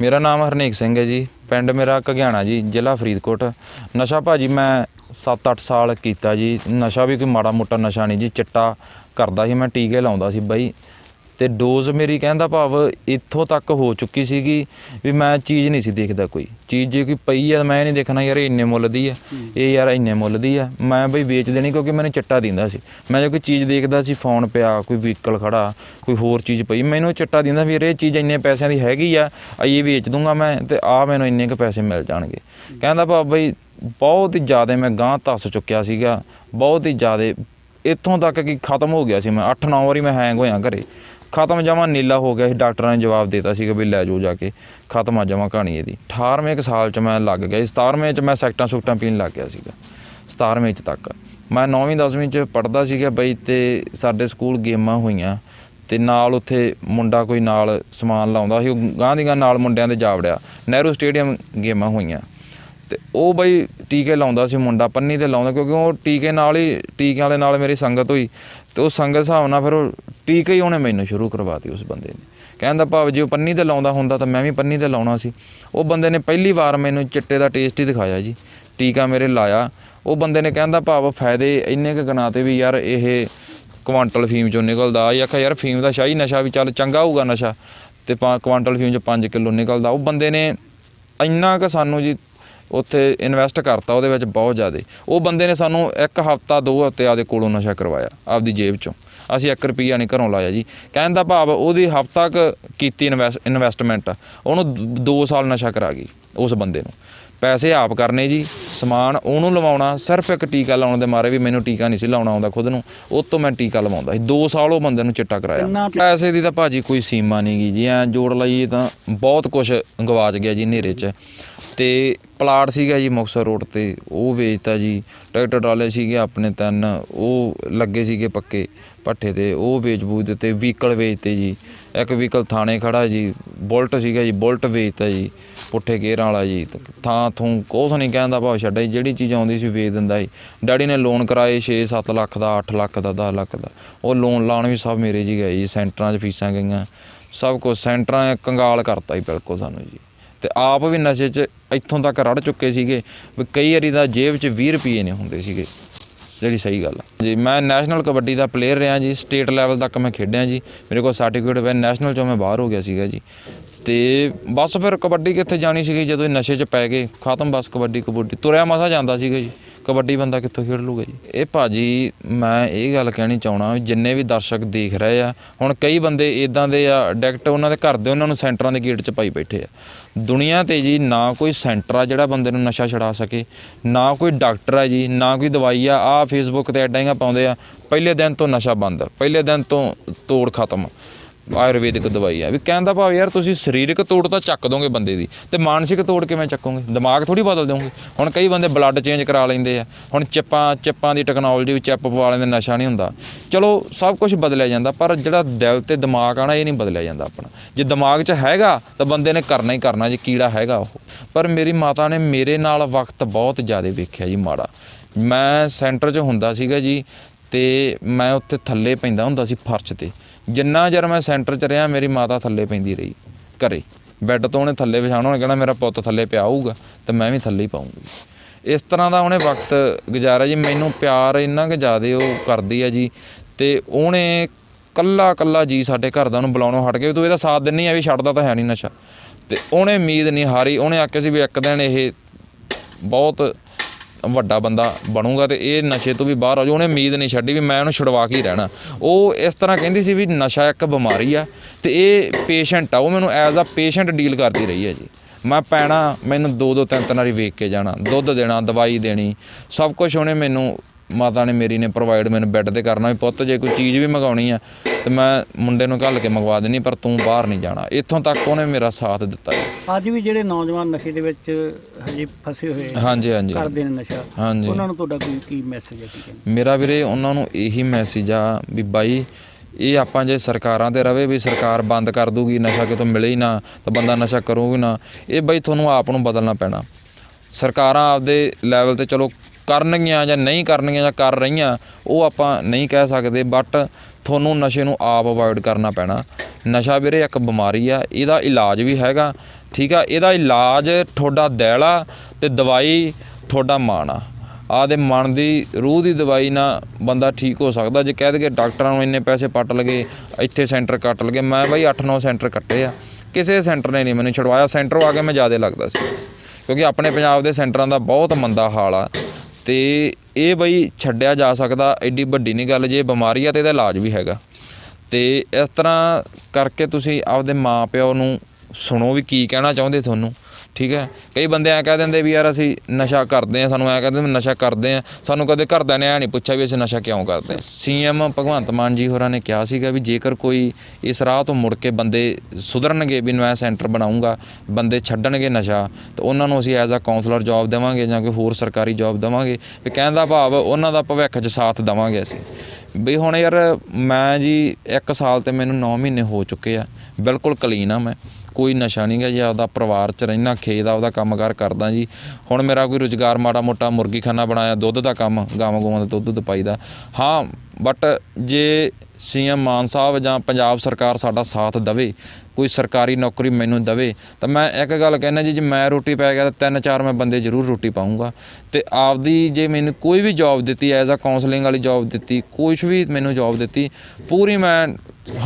ਮੇਰਾ ਨਾਮ ਹਰਨੇਕ ਸਿੰਘ ਹੈ ਜੀ, ਪਿੰਡ ਮੇਰਾ ਘਗਿਆਣਾ ਜੀ, ਜ਼ਿਲ੍ਹਾ ਫਰੀਦਕੋਟ। ਨਸ਼ਾ ਭਾਜੀ, ਮੈਂ 7-8 ਸਾਲ ਕੀਤਾ ਜੀ। ਨਸ਼ਾ ਵੀ ਕੋਈ ਮਾੜਾ ਮੋਟਾ ਨਸ਼ਾ ਨਹੀਂ ਜੀ, ਚਿੱਟਾ ਕਰਦਾ ਸੀ, ਮੈਂ ਟੀਕੇ ਲਾਉਂਦਾ ਸੀ ਬਾਈ। ਤੇ ਡੋਜ਼ ਮੇਰੀ ਕਹਿੰਦਾ ਭਾਵ ਇੱਥੋਂ ਤੱਕ ਹੋ ਚੁੱਕੀ ਸੀਗੀ ਵੀ ਮੈਂ ਚੀਜ਼ ਨਹੀਂ ਸੀ ਦੇਖਦਾ ਕੋਈ। ਚੀਜ਼ ਜੇ ਕੋਈ ਪਈ ਆ ਮੈਂ ਨਹੀਂ ਦੇਖਣਾ ਯਾਰ ਇੰਨੇ ਮੁੱਲ ਦੀ ਆ। ਇਹ ਯਾਰ ਇੰਨੇ ਮੁੱਲ ਦੀ ਆ। ਮੈਂ ਬਈ ਵੇਚ ਦੇਣੀ ਕਿਉਂਕਿ ਮੈਨੂੰ ਚਿੱਟਾ ਦਿੰਦਾ ਸੀ। ਮੈਂ ਜੇ ਕੋਈ ਚੀਜ਼ ਦੇਖਦਾ ਸੀ ਫੋਨ ਪਿਆ ਕੋਈ ਵਹੀਕਲ ਖੜਾ ਕੋਈ ਹੋਰ ਚੀਜ਼ ਪਈ ਮੈਨੂੰ ਚਿੱਟਾ ਦਿੰਦਾ ਵੀ ਇਹ ਚੀਜ਼ ਇੰਨੇ ਪੈਸਿਆਂ ਦੀ ਹੈਗੀ ਆ ਇਹ ਵੇਚ ਦੂੰਗਾ ਮੈਂ ਤੇ ਆ ਮੈਨੂੰ ਇੰਨੇ ਕੁ ਪੈਸੇ ਮਿਲ ਜਾਣਗੇ। ਕਹਿੰਦਾ ਭਾ ਬਈ ਬਹੁਤ ਹੀ ਜ਼ਿਆਦਾ ਮੈਂ ਗਾਂ ਧੱਸ ਚੁੱਕਿਆ ਸੀਗਾ ਬਹੁਤ ਹੀ ਜ਼ਿਆਦਾ। ਇੱਥੋਂ ਤੱਕ ਕਿ ਖਤਮ ਹੋ ਗਿਆ ਸੀ ਮੈਂ। 8-9 ਵਾਰੀ ਮੈਂ ਹੈਂਗ ਹੋਇਆ ਘਰੇ। ਖਤਮ ਜਮਾ ਨੀਲਾ ਹੋ ਗਿਆ ਸੀ, ਡਾਕਟਰਾਂ ਨੇ ਜਵਾਬ ਦਿੱਤਾ ਸੀਗਾ ਵੀ ਲੈ ਜਾਓ ਜਾ ਕੇ, ਖਤਮ ਆ ਜਮਾ ਕਹਾਣੀ ਇਹਦੀ। 18ਵੇਂ ਕੁ ਸਾਲ ਚ ਮੈਂ ਲੱਗ ਗਿਆ ਸੀ 17ਵੇਂ ਚ ਮੈਂ ਸੈਕਟਾਂ ਸੁਕਟਾਂ ਪੀਣ ਲੱਗ ਗਿਆ ਸੀਗਾ 17ਵੇਂ ਚ ਤੱਕ। ਮੈਂ 9ਵੀਂ 10ਵੀਂ ਚ ਪੜਦਾ ਸੀਗਾ ਬਈ ਤੇ ਸਾਡੇ ਸਕੂਲ ਗੇਮਾਂ ਹੋਈਆਂ ਤੇ ਨਾਲ ਉੱਥੇ ਮੁੰਡਾ ਕੋਈ ਨਾਲ ਸਮਾਨ ਲਾਉਂਦਾ ਸੀ, ਉਹ ਗਾਂ ਦੀ ਗਾਂ ਨਾਲ ਮੁੰਡਿਆਂ ਦੇ ਜਾਵੜਿਆ ਨਹਿਰੂ ਸਟੇਡੀਅਮ ਗੇਮਾਂ ਹੋਈਆਂ। ਤੇ ਉਹ ਬਈ ਟੀਕੇ ਲਾਉਂਦਾ ਸੀ ਮੁੰਡਾ, ਪੰਨੀ ਤੇ ਲਾਉਂਦਾ, ਕਿਉਂਕਿ ਉਹ ਟੀਕੇ ਨਾਲ ਹੀ, ਟੀਕਿਆਂ ਦੇ ਨਾਲ ਮੇਰੀ ਸੰਗਤ ਹੋਈ ਤੇ ਉਹ ਸੰਗਤ ਹਿਸਾਬ ਨਾਲ ਫਿਰ ਉਹ ਟੀਕੇ ਹੀ ਉਹਨੇ ਮੈਨੂੰ ਸ਼ੁਰੂ ਕਰਵਾਤੀ ਉਸ ਬੰਦੇ ਨੇ। ਕਹਿੰਦਾ ਭਾਵ ਜੇ ਉਹ ਪੰਨੀ ਤੇ ਲਾਉਂਦਾ ਹੁੰਦਾ ਤਾਂ ਮੈਂ ਵੀ ਪੰਨੀ ਤੇ ਲਾਉਣਾ ਸੀ। ਉਹ ਬੰਦੇ ਨੇ ਪਹਿਲੀ ਵਾਰ ਮੈਨੂੰ ਚਿੱਟੇ ਦਾ ਟੇਸਟ ਹੀ ਦਿਖਾਇਆ ਜੀ, ਟੀਕਾ ਮੇਰੇ ਲਾਇਆ। ਉਹ ਬੰਦੇ ਨੇ ਕਹਿੰਦਾ ਭਾਵ ਫਾਇਦੇ ਇੰਨੇ ਕੁ ਗਨਾਤੇ ਵੀ ਯਾਰ ਇਹ ਕੁਆਂਟਲ ਫੀਮ ਚੋਂ ਨਿਕਲਦਾ ਜਾਂ ਆਖਿਆ, ਯਾਰ ਫੀਮ ਦਾ ਸ਼ਾਹੀ ਨਸ਼ਾ ਵੀ ਚੱਲ ਚੰਗਾ ਹੋਊਗਾ ਨਸ਼ਾ ਤੇ ਪਾ, ਕੁਆਂਟਲ ਫੀਮ 'ਚੋਂ 5 ਕਿਲੋ ਨਿਕਲਦਾ। ਉਹ ਬੰਦੇ ਨੇ ਇੰਨਾ ਕੁ ਸਾਨੂੰ ਜੀ ਉੱਥੇ ਇਨਵੈਸਟ ਕਰਤਾ ਉਹਦੇ ਵਿੱਚ ਬਹੁਤ ਜ਼ਿਆਦਾ। ਉਹ ਬੰਦੇ ਨੇ ਸਾਨੂੰ ਇੱਕ ਹਫਤਾ ਦੋ ਹਫ਼ਤੇ ਆਪਦੇ ਕੋਲੋਂ ਨਸ਼ਾ ਕਰਵਾਇਆ ਆਪਦੀ ਜੇਬ ਚੋਂ। ਅਸੀਂ 1 ਰੁਪਈਆ ਨਹੀਂ ਘਰੋਂ ਲਾਇਆ ਜੀ। ਕਹਿਣ ਦਾ ਭਾਵ ਉਹਦੀ ਹਫਤਾ ਕ ਕੀਤੀ ਇਨਵੈਸਟਮੈਂਟ ਉਹਨੂੰ 2 ਸਾਲ ਨਸ਼ਾ ਕਰਾ ਗਈ ਉਸ ਬੰਦੇ ਨੂੰ। ਪੈਸੇ ਆਪ ਕਰਨੇ ਜੀ ਸਮਾਨ ਉਹਨੂੰ ਲਵਾਉਣਾ ਸਿਰਫ ਇੱਕ ਟੀਕਾ ਲਾਉਣ ਦੇ ਮਾਰੇ ਵੀ ਮੈਨੂੰ ਟੀਕਾ ਨਹੀਂ ਸੀ ਲਾਉਣਾ ਆਉਂਦਾ ਖੁਦ ਨੂੰ ਉਹ ਤੋਂ ਮੈਂ ਟੀਕਾ ਲਵਾਉਂਦਾ ਸੀ। 2 ਸਾਲ ਉਹ ਬੰਦੇ ਨੂੰ ਚਿੱਟਾ ਕਰਾਇਆ। ਪੈਸੇ ਦੀ ਤਾਂ ਭਾਜੀ ਕੋਈ ਸੀਮਾ ਨਹੀਂ ਗੀ ਜੀ ਐ ਜੋੜ ਲਈਏ ਤਾਂ ਬਹੁਤ ਕੁਝ ਗਵਾਚ ਗਿਆ ਜੀ ਹਨੇਰੇ 'ਚ। ਤੇ ਪਲਾਟ ਸੀਗਾ ਜੀ ਮੁਕਤਸਰ ਰੋਡ ਤੇ, ਉਹ ਵੇਚਤਾ ਜੀ। ਟਰੈਕਟਰ ਟਰਾਲੇ ਸੀਗੇ ਆਪਣੇ ਤਿੰਨ, ਉਹ ਲੱਗੇ ਸੀਗੇ ਪੱਕੇ ਪੱਠੇ ਤੇ, ਉਹ ਵੇਚ ਬੂਜ ਦਿੱਤੇ, ਵਹੀਕਲ ਵੇਚਤੇ ਜੀ। ਇੱਕ ਵਹੀਕਲ ਥਾਣੇ ਖੜਾ ਜੀ, ਬੁਲਟ ਸੀਗਾ ਜੀ, ਬੁਲਟ ਵੇਚਤਾ ਜੀ, ਪੁੱਠੇ ਗੇਅਰਾਂ ਵਾਲਾ ਜੀ। ਥਾਂ ਥੂੰ ਕੁਛ ਨਹੀਂ ਕਹਿੰਦਾ ਭਾਵ ਛੱਡਾ ਜੀ, ਜਿਹੜੀ ਚੀਜ਼ ਆਉਂਦੀ ਸੀ ਵੇਚ ਦਿੰਦਾ ਜੀ। ਡੈਡੀ ਨੇ ਲੋਨ ਕਰਾਏ 6-7 ਲੱਖ ਦਾ 8 ਲੱਖ ਦਾ 10 ਲੱਖ ਦਾ। ਉਹ ਲੋਨ ਲਾਉਣ ਵੀ ਸਭ ਮੇਰੇ ਜੀ ਗਏ ਜੀ, ਸੈਂਟਰਾਂ 'ਚ ਫੀਸਾਂ ਗਈਆਂ। ਸਭ ਕੁਝ ਸੈਂਟਰਾਂ ਕੰਗਾਲ ਕਰਤਾ ਜੀ ਬਿਲਕੁਲ ਸਾਨੂੰ ਜੀ। ਤੇ ਆਪ ਵੀ ਨਸ਼ੇ 'ਚ ਇੱਥੋਂ ਤੱਕ ਰੜ ਚੁੱਕੇ ਸੀਗੇ ਵੀ ਕਈ ਵਾਰੀ ਦਾ ਜੇਬ 'ਚ 20 ਰੁਪਏ ਨੇ ਹੁੰਦੇ ਸੀਗੇ, ਜਿਹੜੀ ਸਹੀ ਗੱਲ ਆ। ਜੀ, ਮੈਂ ਨੈਸ਼ਨਲ ਕਬੱਡੀ ਦਾ ਪਲੇਅਰ ਰਿਹਾ ਜੀ ਸਟੇਟ ਲੈਵਲ ਤੱਕ ਮੈਂ ਖੇਡਿਆ ਜੀ, ਮੇਰੇ ਕੋਲ ਸਰਟੀਫਿਕੇਟ ਹੈ ਨੈਸ਼ਨਲ 'ਚੋਂ ਮੈਂ ਬਾਹਰ ਹੋ ਗਿਆ ਸੀਗਾ ਜੀ। ਤੇ ਬਸ ਫਿਰ ਕਬੱਡੀ ਕਿੱਥੇ ਜਾਣੀ ਸੀਗੀ ਜਦੋਂ ਇਹ ਨਸ਼ੇ 'ਚ ਪੈ ਗਏ, ਖਤਮ ਬਸ ਕਬੱਡੀ ਕਬੱਡੀ, ਤੁਰਿਆ ਮਸਾ ਜਾਂਦਾ ਸੀਗਾ ਜੀ। ਕਬੱਡੀ ਬੰਦਾ ਕਿੱਥੋਂ ਖੇਡ ਲੂਗਾ ਜੀ? ਇਹ ਭਾਜੀ ਮੈਂ ਇਹ ਗੱਲ ਕਹਿਣੀ ਚਾਹਣਾ ਜਿੰਨੇ ਵੀ ਦਰਸ਼ਕ ਦੇਖ ਰਹੇ ਆ, ਹੁਣ ਕਈ ਬੰਦੇ ਇਦਾਂ ਦੇ ਆ ਡਾਇਰੈਕਟ ਉਹਨਾਂ ਦੇ ਘਰ ਦੇ ਉਹਨਾਂ ਨੂੰ ਸੈਂਟਰਾਂ ਦੇ ਗੇਟ 'ਚ ਪਾਈ ਬੈਠੇ ਆ। ਦੁਨੀਆ ਤੇ ਜੀ ਨਾ ਕੋਈ ਸੈਂਟਰ ਆ ਜਿਹੜਾ ਬੰਦੇ ਨੂੰ ਨਸ਼ਾ ਛਡਾ ਸਕੇ, ਨਾ ਕੋਈ ਡਾਕਟਰ ਆ ਜੀ, ਨਾ ਕੋਈ ਦਵਾਈ ਆ ਆ ਫੇਸਬੁੱਕ ਤੇ ਐਡਾਂ ਹੀ ਪਾਉਂਦੇ ਆ, ਪਹਿਲੇ ਦਿਨ ਤੋਂ ਨਸ਼ਾ ਬੰਦ, ਪਹਿਲੇ ਦਿਨ ਤੋਂ ਤੋੜ ਖਤਮ। ਆਯੁਰਵੈਦਿਕ ਦਵਾਈ ਆ ਵੀ ਕਹਿੰਦਾ ਭਾਵ ਯਾਰ ਤੁਸੀਂ ਸਰੀਰਕ ਤੋੜ ਤਾਂ ਚੱਕ ਦੋਗੇ ਬੰਦੇ ਦੀ, ਤੇ ਮਾਨਸਿਕ ਤੋੜ ਕਿਵੇਂ ਚੱਕੋਗੇ? ਦਿਮਾਗ ਥੋੜੀ ਬਦਲ ਦੋਗੇ ਹੁਣ ਕਈ ਬੰਦੇ ਬਲੱਡ ਚੇਂਜ ਕਰਾ ਲੈਂਦੇ ਆ। ਹੁਣ ਚਿੱਪਾਂ ਚਿੱਪਾਂ ਦੀ ਟੈਕਨੋਲੋਜੀ ਵਿੱਚ ਚਿੱਪ ਪਵਾ ਲੈਂਦੇ, ਨਸ਼ਾ ਨਹੀਂ ਹੁੰਦਾ। ਚਲੋ, ਸਭ ਕੁਝ ਬਦਲਿਆ ਜਾਂਦਾ, ਪਰ ਜਿਹੜਾ ਦਿਲ ਤੇ ਦਿਮਾਗ ਆ ਨਾ, ਇਹ ਨਹੀਂ ਬਦਲਿਆ ਜਾਂਦਾ ਆਪਣਾ। ਜੇ ਦਿਮਾਗ 'ਚ ਹੈਗਾ, ਤਾਂ ਬੰਦੇ ਨੇ ਕਰਨਾ ਹੀ ਕਰਨਾ, ਜੇ ਕੀੜਾ ਹੈਗਾ ਉਹ। ਪਰ ਮੇਰੀ ਮਾਤਾ ਨੇ ਮੇਰੇ ਨਾਲ ਵਕਤ ਬਹੁਤ ਜ਼ਿਆਦਾ ਵੇਖਿਆ ਜੀ ਮਾੜਾ। ਮੈਂ ਸੈਂਟਰ 'ਚ ਹੁੰਦਾ ਸੀਗਾ ਜੀ, ਤੇ ਮੈਂ ਉੱਥੇ ਥੱਲੇ ਪੈਂਦਾ ਹੁੰਦਾ ਸੀ ਫਰਸ਼ ਤੇ। ਜਿੰਨਾ ਚਿਰ ਮੈਂ ਸੈਂਟਰ 'ਚ ਰਿਹਾ, ਮੇਰੀ ਮਾਤਾ ਥੱਲੇ ਪੈਂਦੀ ਰਹੀ, ਘਰੇ। ਬੈੱਡ ਤੋਂ ਉਹਨੇ ਥੱਲੇ ਵਿਛਾਉਣਾ ਉਹਨੇ ਕਹਿਣਾ, ਮੇਰਾ ਪੁੱਤ ਥੱਲੇ ਪਿਆ ਹੋਊਗਾ, ਤੇ ਮੈਂ ਵੀ ਥੱਲੇ ਹੀ ਪਾਉਂਗੀ ਇਸ ਤਰ੍ਹਾਂ ਦਾ ਉਹਨੇ ਵਕਤ ਗੁਜ਼ਾਰਿਆ ਜੀ। ਮੈਨੂੰ ਪਿਆਰ ਇੰਨਾ ਕਿ ਜ਼ਿਆਦਾ ਉਹ ਕਰਦੀ ਆ ਜੀ, ਤੇ ਉਹਨੇ ਕੱਲਾ ਕੱਲਾ ਜੀ ਸਾਡੇ ਘਰ ਦਾ ਉਹਨੂੰ ਬੁਲਾਉਣੋਂ ਹਟ ਕੇ ਵੀ ਤੂੰ ਇਹਦਾ ਸਾਥ ਦਿੰਨੀ ਆ ਵੀ ਛੱਡਦਾ ਤਾਂ ਹੈ ਨਹੀਂ ਨਸ਼ਾ। ਤੇ ਉਹਨੇ ਉਮੀਦ ਨਹੀਂ ਹਾਰੀ, ਉਹਨੇ ਆਖਿਆ ਸੀ ਵੀ ਇੱਕ ਦਿਨ ਇਹ ਬਹੁਤ ਵੱਡਾ ਬੰਦਾ ਬਣੂਗਾ ਤੇ ਇਹ ਨਸ਼ੇ ਤੋਂ ਵੀ ਬਾਹਰ ਆ ਜਾਊ, ਉਹਨੇ ਉਮੀਦ ਨਹੀਂ ਛੱਡੀ ਵੀ ਮੈਂ ਉਹਨੂੰ ਛੁਡਵਾ ਕੇ ਹੀ ਰਹਿਣਾ। ਉਹ ਇਸ ਤਰ੍ਹਾਂ ਕਹਿੰਦੀ ਸੀ ਵੀ ਨਸ਼ਾ ਇੱਕ ਬਿਮਾਰੀ ਆ ਤੇ ਇਹ ਪੇਸ਼ੈਂਟ ਆ, ਉਹ ਮੈਨੂੰ ਐਜ਼ ਅ ਪੇਸ਼ੈਂਟ ਡੀਲ ਕਰਦੀ ਰਹੀ ਹੈ ਜੀ। ਮੈਂ ਪੈਣਾ ਮੈਨੂੰ ਦੋ ਦੋ ਤਿੰਨ ਤਿੰਨ ਵਾਰੀ ਵੇਖ ਕੇ ਜਾਣਾ, ਦੁੱਧ ਦੇਣਾ, ਦਵਾਈ ਦੇਣੀ, ਸਭ ਕੁਝ ਉਹਨੇ ਮੈਨੂੰ ਮਾਤਾ ਨੇ ਮੇਰੀ ਨੇ ਪ੍ਰੋਵਾਈਡ ਮੈਨੂੰ ਬੈੱਡ ਤੇ ਕਰਨਾ ਵੀ ਪੁੱਤ ਜੇ ਕੋਈ ਚੀਜ਼ ਵੀ ਮੰਗਾਉਣੀ ਆ ਤੇ ਮੈਂ ਮੁੰਡੇ ਨੂੰ ਘੱਲ ਕੇ ਮੰਗਵਾ ਦੇਣੀ ਪਰ ਤੂੰ ਬਾਹਰ ਨਹੀਂ ਜਾਣਾ। ਇੱਥੋਂ ਤੱਕ ਉਹਨੇ ਮੇਰਾ ਸਾਥ ਦਿੱਤਾ ਜੀ। ਅੱਜ ਵੀ ਜਿਹੜੇ ਨੌਜਵਾਨ ਨਸ਼ੇ ਦੇ ਵਿੱਚ ਹਜੇ ਫਸੇ ਹੋਏ ਆ, ਹਾਂਜੀ ਹਾਂਜੀ। ਕਰਦੇ ਨੇ ਨਸ਼ਾ ਹਾਂਜੀ। ਉਹਨਾਂ ਨੂੰ ਤੁਹਾਡਾ ਕੋਈ ਕੀ ਮੈਸੇਜ ਹੈ ਕੀ ਕਹਿੰਦੇ ਮੇਰਾ ਵੀਰੇ ਉਹਨਾਂ ਨੂੰ ਇਹੀ ਮੈਸੇਜ ਆ ਵੀ ਬਾਈ ਇਹ ਆਪਾਂ ਜੇ ਸਰਕਾਰਾਂ ਤੇ ਰਵੇ ਵੀ ਸਰਕਾਰ ਬੰਦ ਕਰ ਦੂਗੀ ਨਸ਼ਾ ਕਿਤੋਂ ਮਿਲੇ ਹੀ ਨਾ ਤਾਂ ਬੰਦਾ ਨਸ਼ਾ ਕਰੂਗਾ ਨਾ ਇਹ ਬਾਈ ਤੁਹਾਨੂੰ ਆਪ ਨੂੰ ਬਦਲਣਾ ਪੈਣਾ। ਸਰਕਾਰਾਂ ਆਪਦੇ ਲੈਵਲ ਤੇ ਚਲੋ ਕਰਨਗੀਆਂ ਜਾਂ ਨਹੀਂ ਕਰਨਗੀਆਂ ਜਾਂ ਕਰ ਰਹੀਆਂ, ਉਹ ਆਪਾਂ ਨਹੀਂ ਕਹਿ ਸਕਦੇ ਬਟ ਤੁਹਾਨੂੰ ਨਸ਼ੇ ਨੂੰ ਆਪ ਅਵੋਇਡ ਕਰਨਾ ਪੈਣਾ। ਨਸ਼ਾ ਵੀਰੇ ਇੱਕ ਬਿਮਾਰੀ ਆ, ਇਹਦਾ ਇਲਾਜ ਵੀ ਹੈਗਾ, ਠੀਕ ਆ? ਇਹਦਾ ਇਲਾਜ ਤੁਹਾਡਾ ਦਿਲ ਆ ਤੇ ਦਵਾਈ ਤੁਹਾਡਾ ਮਨ ਆ। ਆਦੇ ਮਨ ਦੀ, ਰੂਹ ਦੀ ਦਵਾਈ ਨਾਲ ਬੰਦਾ ਠੀਕ ਹੋ ਸਕਦਾ, ਜੇ ਕਹਿ ਦਈਏ ਡਾਕਟਰਾਂ ਨੂੰ ਇੰਨੇ ਪੈਸੇ ਪੱਟ ਲਗੇ, ਇੱਥੇ ਸੈਂਟਰ ਕੱਟ ਲਗੇ, ਮੈਂ ਬਾਈ 8-9 ਸੈਂਟਰ ਕੱਟੇ ਆ, ਕਿਸੇ ਸੈਂਟਰ ਨੇ ਨਹੀਂ ਮੈਨੂੰ ਛਡਵਾਇਆ, ਸੈਂਟਰ ਆ ਕੇ ਮੈਂ ਜ਼ਿਆਦਾ ਲੱਗਦਾ ਸੀ। ਕਿਉਂਕਿ ਆਪਣੇ ਪੰਜਾਬ ਦੇ ਸੈਂਟਰਾਂ ਦਾ ਬਹੁਤ ਮੰਦਾ ਹਾਲ ਆ ਤੇ ਇਹ ਬਈ ਛੱਡਿਆ ਜਾ ਸਕਦਾ ਐਡੀ ਵੱਡੀ ਨਹੀਂ ਗੱਲ, ਜੇ ਬਿਮਾਰੀ ਆ ਤੇ ਇਹਦਾ ਇਲਾਜ ਵੀ ਹੈਗਾ। ਤੇ ਇਸ ਤਰ੍ਹਾਂ ਕਰਕੇ ਤੁਸੀਂ ਆਪਦੇ ਮਾਪਿਓ ਨੂੰ ਸੁਣੋ ਵੀ ਕੀ ਕਹਿਣਾ ਚਾਹੁੰਦੇ ਤੁਹਾਨੂੰ, ਠੀਕ ਹੈ? ਕਈ ਬੰਦੇ ਐ ਕਹਿ ਦਿੰਦੇ ਵੀ ਯਾਰ ਅਸੀਂ ਨਸ਼ਾ ਕਰਦੇ ਆ ਸਾਨੂੰ ਐ ਕਹਿੰਦੇ ਵੀ ਨਸ਼ਾ ਕਰਦੇ ਆ ਸਾਨੂੰ ਕਦੇ ਘਰਦਿਆਂ ਨੇ ਐ ਨਹੀਂ ਪੁੱਛਿਆ ਵੀ ਅਸੀਂ ਨਸ਼ਾ ਕਿਉਂ ਕਰਦੇ ਆ ਸੀਐਮ ਭਗਵੰਤ ਮਾਨ ਜੀ ਹੋਰਾਂ ਨੇ ਕਿਹਾ ਸੀਗਾ ਵੀ ਜੇਕਰ ਕੋਈ ਇਸ ਰਾਹ ਤੋਂ ਮੁੜ ਕੇ ਬੰਦੇ ਸੁਧਰਨਗੇ ਵੀ ਮੈਂ ਸੈਂਟਰ ਬਣਾਉਂਗਾ, ਬੰਦੇ ਛੱਡਣਗੇ ਨਸ਼ਾ, ਤਾਂ ਉਹਨਾਂ ਨੂੰ ਅਸੀਂ ਐਜ਼ ਅ ਕਾਉਂਸਲਰ ਜੌਬ ਦੇਵਾਂਗੇ ਜਾਂ ਕੋਈ ਹੋਰ ਸਰਕਾਰੀ ਜੌਬ ਦੇਵਾਂਗੇ। ਵੀ ਕਹਿਣ ਦਾ ਭਾਵ ਉਹਨਾਂ ਦਾ ਭਵਿੱਖ 'ਚ ਸਾਥ ਦੇਵਾਂਗੇ ਅਸੀਂ। ਵੀ ਹੁਣ ਯਾਰ ਮੈਂ ਜੀ 1 ਸਾਲ ਤੇ ਮੈਨੂੰ 9 ਮਹੀਨੇ ਹੋ ਚੁੱਕੇ ਆ, ਬਿਲਕੁਲ ਕਲੀਨ ਆ ਮੈਂ। ਕੋਈ ਨਸ਼ਾ ਨਹੀਂ ਗਾ, ਜੀ ਆਪਦਾ ਪਰਿਵਾਰ ਚ ਰਹਿਣਾ ਖੇਤ ਆਪਦਾ ਕੰਮਕਾਰ ਕਰਦਾ ਜੀ। ਹੁਣ ਮੇਰਾ ਕੋਈ ਰੁਜ਼ਗਾਰ ਮਾੜਾ ਮੋਟਾ ਮੁਰਗੀ ਖਾਨਾ ਬਣਾਇਆ, ਦੁੱਧ ਦਾ ਕੰਮ, ਗਾਵਾਂ ਗੋਵਾਂ ਦਾ ਦੁੱਧ ਦਪਾਈ ਦਾ। ਹਾਂ ਬਟ ਜੇ ਸੀਐਮ ਮਾਨ ਸਾਹਿਬ ਜਾਂ ਪੰਜਾਬ ਸਰਕਾਰ ਸਾਡਾ ਸਾਥ ਦਵੇ, ਕੋਈ ਸਰਕਾਰੀ ਨੌਕਰੀ ਮੈਨੂੰ ਦਵੇ, ਤਾਂ ਮੈਂ ਇੱਕ ਗੱਲ ਕਹਿਣਾ ਜੀ, ਜੇ ਮੈਂ ਰੋਟੀ ਪੈ ਗਿਆ ਤਾਂ ਤਿੰਨ ਚਾਰ ਮੈਂ ਬੰਦੇ ਜ਼ਰੂਰ ਰੋਟੀ ਪਾਉਂਗਾ ਤੇ ਆਪਦੀ ਜੇ ਮੈਨੂੰ ਕੋਈ ਵੀ ਜੌਬ ਦਿੱਤੀ ਐਜ਼ ਅ ਕਾਉਂਸਲਿੰਗ ਵਾਲੀ ਜੌਬ ਦਿੱਤੀ, ਕੁਛ ਵੀ ਮੈਨੂੰ ਜੌਬ ਦਿੱਤੀ, ਪੂਰੀ ਮੈਂ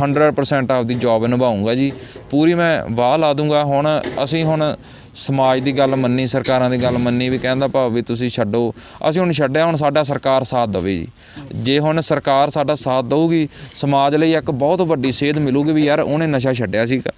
100% ਆਪਦੀ ਜੌਬ ਨਿਭਾਉਂਗਾ ਜੀ। ਪੂਰੀ ਮੈਂ ਵਾਹ ਲਾ ਦੂੰਗਾ। ਹੁਣ ਅਸੀਂ ਹੁਣ ਸਮਾਜ ਦੀ ਗੱਲ ਮੰਨੀ, ਸਰਕਾਰਾਂ ਦੀ ਗੱਲ ਮੰਨੀ ਵੀ ਕਹਿੰਦਾ ਭਾਵ ਵੀ ਤੁਸੀਂ ਛੱਡੋ। ਅਸੀਂ ਹੁਣ ਛੱਡਿਆ, ਹੁਣ ਸਾਡਾ ਸਰਕਾਰ ਸਾਥ ਦੇਵੇ ਜੀ। ਜੇ ਹੁਣ ਸਰਕਾਰ ਸਾਡਾ ਸਾਥ ਦੇਊਗੀ, ਸਮਾਜ ਲਈ ਇੱਕ ਬਹੁਤ ਵੱਡੀ ਸੇਧ ਮਿਲੂਗੀ ਵੀ ਯਾਰ ਉਹਨੇ ਨਸ਼ਾ ਛੱਡਿਆ ਸੀਗਾ।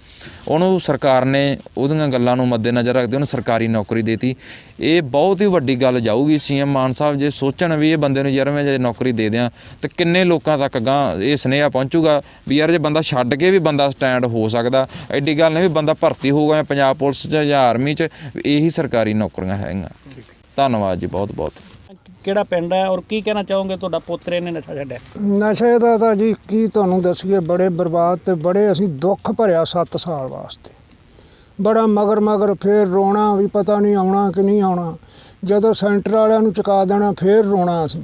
ਉਹਨੂੰ ਸਰਕਾਰ ਨੇ ਉਹਦੀਆਂ ਗੱਲਾਂ ਨੂੰ ਮੱਦੇਨਜ਼ਰ ਰੱਖਦੇ ਉਹਨੂੰ ਸਰਕਾਰੀ ਨੌਕਰੀ ਦੇਤੀ। ਇਹ ਬਹੁਤ ਹੀ ਵੱਡੀ ਗੱਲ ਜਾਊਗੀ। ਸੀਐਮ ਮਾਨ ਸਾਹਿਬ ਜੇ ਸੋਚਣ ਵੀ ਇਹ ਬੰਦੇ ਨੂੰ ਯਾਰ ਮੈਂ ਜੇ ਨੌਕਰੀ ਦੇ ਦਿਆਂ, ਤੇ ਕਿੰਨੇ ਲੋਕਾਂ ਤੱਕ ਗਾਂ ਇਹ ਸੁਨੇਹਾ ਪਹੁੰਚੂਗਾ ਵੀ ਯਾਰ ਜੇ ਬੰਦਾ ਛੱਡ ਕੇ ਵੀ ਬੰਦਾ ਸਟੈਂਡ ਹੋ ਸਕਦਾ, ਐਡੀ ਗੱਲ ਨਹੀਂ ਵੀ ਬੰਦਾ ਭਰਤੀ ਹੋਊਗਾ ਪੰਜਾਬ ਪੁਲਿਸ 'ਚ ਜਾਂ ਆਰਮੀ 'ਚ ਇਹੀ ਸਰਕਾਰੀ ਨੌਕਰੀਆਂ ਹੈਗੀਆਂ। ਧੰਨਵਾਦ ਜੀ ਬਹੁਤ ਬਹੁਤ। ਕਿਹੜਾ ਪਿੰਡ ਹੈ ਔਰ ਕੀ ਕਹਿਣਾ ਚਾਹੋਗੇ ਤੁਹਾਡਾ ਪੋਤਰੇ ਨੇ ਨਸ਼ਾ ਛੱਡਿਆ? ਨਸ਼ੇ ਦਾ ਤਾਂ ਜੀ ਕੀ ਤੁਹਾਨੂੰ ਦੱਸੀਏ ਬੜੇ ਬਰਬਾਦ ਤੇ ਬੜੇ ਅਸੀਂ ਦੁੱਖ ਭਰਿਆ 7 ਸਾਲ ਵਾਸਤੇ। ਬੜਾ ਮਗਰ ਮਗਰ ਫੇਰ ਰੋਣਾ ਵੀ ਪਤਾ ਨਹੀਂ ਆਉਣਾ ਕਿ ਨਹੀਂ ਆਉਣਾ। ਜਦੋਂ ਸੈਂਟਰ ਵਾਲਿਆਂ ਨੂੰ ਚੁਕਾ ਦੇਣਾ ਫੇਰ ਰੋਣਾ ਅਸੀਂ।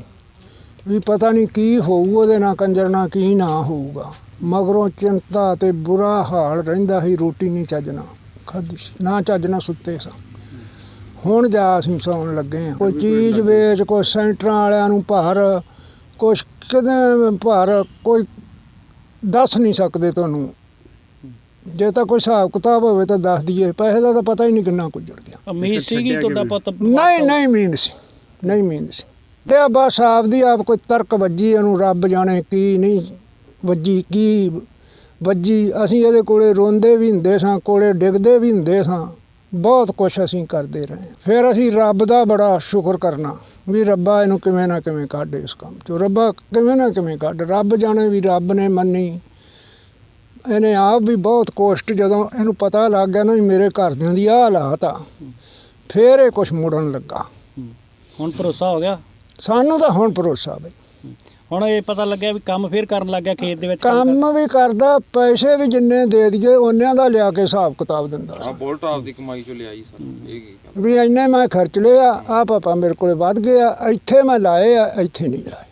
ਵੀ ਪਤਾ ਨਹੀਂ ਕੀ ਹੋਊ ਉਹਦੇ ਨਾਲ ਕੰਜਰ ਨਾਲ ਕੀ ਨਾ ਹੋਊਗਾ। ਮਗਰੋਂ ਚਿੰਤਾ ਤੇ ਬੁਰਾ ਹਾਲ ਰਹਿੰਦਾ ਸੀ ਰੋਟੀ ਨਹੀਂ ਚੱਜਣਾ। ਖਾਧੀ ਸੀ। ਨਾ ਚੱਜਣਾ ਸੁੱਤੇ ਸਾਂ। ਹੁਣ ਜਾ ਅਸੀਂ ਸੌਣ ਲੱਗੇ ਆ ਕੋਈ ਚੀਜ਼ ਵੇਚ ਕੋਈ ਸੈਂਟਰਾਂ ਵਾਲਿਆਂ ਨੂੰ ਭਰ ਕੁਛ ਕਿਤੇ ਭਰ ਕੋਈ ਦੱਸ ਨਹੀਂ ਸਕਦੇ ਤੁਹਾਨੂੰ। ਜੇ ਤਾਂ ਕੋਈ ਹਿਸਾਬ ਕਿਤਾਬ ਹੋਵੇ ਤਾਂ ਦੱਸ ਦਈਏ। ਪੈਸੇ ਦਾ ਤਾਂ ਪਤਾ ਹੀ ਨਹੀਂ ਕਿੰਨਾ ਕੁ ਜੁੜ ਗਿਆ ਉਮੀਦ ਸੀਗੀ ਤੁਹਾਡਾ ਪੁੱਤ? ਨਹੀਂ? ਨਹੀਂ ਮੀਂਦ ਸੀ। ਨਹੀਂ ਮੀਂਦ ਸੀ। ਤੇ ਆ ਬਸ ਆਪਦੀ ਆਪ ਕੋਈ ਤਰਕ ਵੱਜੀ ਇਹਨੂੰ ਰੱਬ ਜਾਣੇ ਕੀ ਨਹੀਂ ਵੱਜੀ ਕੀ ਵੱਜੀ ਅਸੀਂ ਇਹਦੇ ਕੋਲੇ ਰੋਂਦੇ ਵੀ ਹੁੰਦੇ ਸਾਂ ਕੋਲੇ ਡਿੱਗਦੇ ਵੀ ਹੁੰਦੇ ਸਾਂ। ਬਹੁਤ ਕੁਝ ਅਸੀਂ ਕਰਦੇ ਰਹੇ। ਫਿਰ ਅਸੀਂ ਰੱਬ ਦਾ ਬੜਾ ਸ਼ੁਕਰ ਕਰਨਾ ਵੀ ਰੱਬਾ ਇਹਨੂੰ ਕਿਵੇਂ ਨਾ ਕਿਵੇਂ ਕੱਢ ਇਸ ਕੰਮ ਚੋਂ। ਰੱਬਾ ਕਿਵੇਂ ਨਾ ਕਿਵੇਂ ਕੱਢ। ਰੱਬ ਜਾਣੇ ਵੀ ਰੱਬ ਨੇ ਮੰਨੀ। ਇਹਨੇ ਆਪ ਵੀ ਬਹੁਤ ਕੋਸ਼ਟ ਜਦੋਂ ਇਹਨੂੰ ਪਤਾ ਲੱਗ ਗਿਆ ਨਾ ਵੀ ਮੇਰੇ ਘਰਦਿਆਂ ਦੀ ਆਹ ਹਾਲਾਤ ਆ ਫੇਰ ਇਹ ਕੁਝ ਮੁੜਨ ਲੱਗਾ। ਹੁਣ ਭਰੋਸਾ ਹੋ ਗਿਆ? ਸਾਨੂੰ ਤਾਂ ਹੁਣ ਭਰੋਸਾ ਬਈ। ਹੁਣ ਇਹ ਪਤਾ ਲੱਗਿਆ ਵੀ ਕੰਮ ਫੇਰ ਕਰਨ ਲੱਗ ਗਿਆ ਖੇਤ ਦੇ ਵਿੱਚ ਕੰਮ ਵੀ ਕਰਦਾ ਪੈਸੇ ਵੀ ਜਿੰਨੇ ਦੇ ਦਈਏ ਉਹਨਿਆਂ ਦਾ ਲਿਆ ਕੇ ਹਿਸਾਬ ਕਿਤਾਬ ਦਿੰਦਾ ਸੀ। ਬੋਲਟ ਆਪਦੀ ਕਮਾਈ ਚੋਂ ਲਿਆਈ ਸਰ ਇਹ ਵੀ ਇੰਨੇ ਮੈਂ ਖਰਚ ਲਿਆ ਆ ਪਾਪਾ ਮੇਰੇ ਕੋਲੇ ਵੱਧ ਗਿਆ ਇੱਥੇ ਮੈਂ ਲਾਏ ਆ ਇੱਥੇ ਨਹੀਂ ਲਾਏ।